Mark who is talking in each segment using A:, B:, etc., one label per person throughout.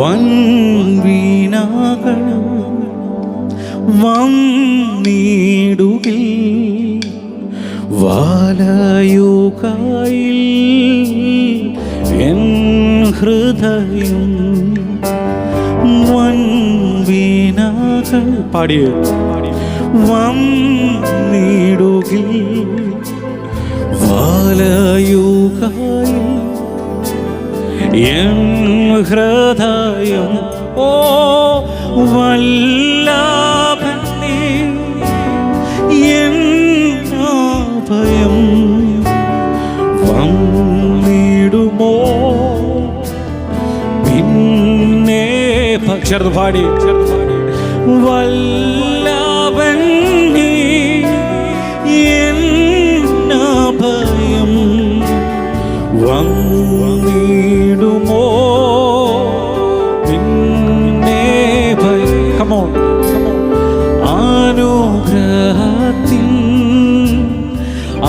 A: വൻ വീണകൾ വന്നിടുകിൽ വാലയുകായിൽ എൻ ഹൃദയം വൻ വീണകൾ പാടിയ വന്നിടുകിൽ വാലയുകായിൽ എൻ ഹൃദയം. ഓ വല്ലാഭനേ വന്നിടുമോ? പിന്നെ ചേർന്ന് പാടി ചേർന്ന് അനുഗ്രഹത്തിൻ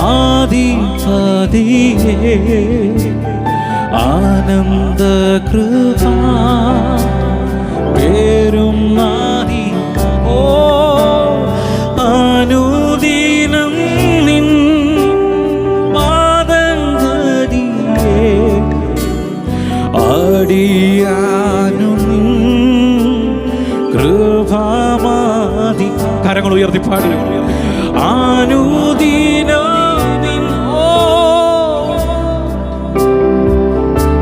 A: ആദിപതിയേ ആനന്ദ കൃപ പേരും നാദി ഓ അനുദീനം നിൻ പാദങ്കതിയെ അടിയാനു കരങ്ങൾ ഉയർത്തി പാടി. അനുദിനം നിൻ ഓ.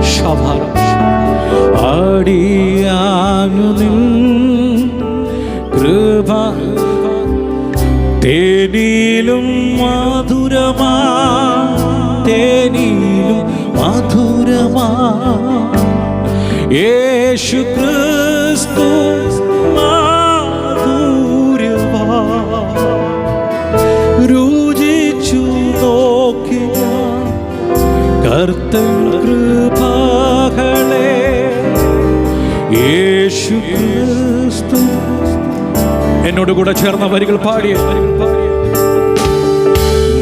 A: ശഭാരം അടിയാനു നിൻ കൃപ. തേനിലും മധുരമാ. തേനിലും മധുരമാ. യേശു ക്രിസ്തു മാധുര്യമാ കർത്തൻ കൃപകളെ യേശു ക്രിസ്തു. എന്നോട് കൂടെ ചേർന്ന വരികൾ പാടിയ.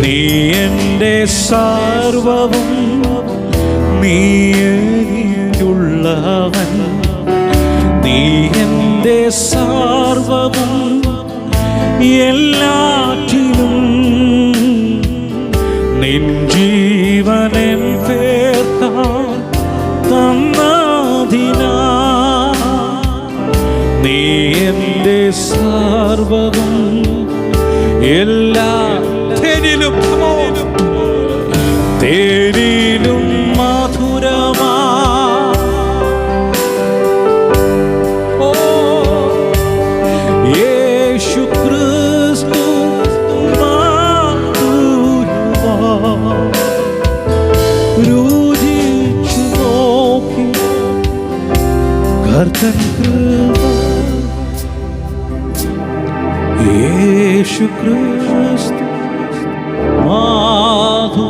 A: നീ എന്റെ സാർവവും നീയുള്ളവൻ നീ എന്റെ സാർവവും എല്ലാറ്റിലും നിൻ എന്റെ സർവവും എല്ലാ തേനിലും തേനിലും മധുരമാ. ഓ യേശു ക്രിസ്തു രുചിച്ചു നോക്കി കർത്തൻ കൃപ യേശു ക്രിസ്തു മാധു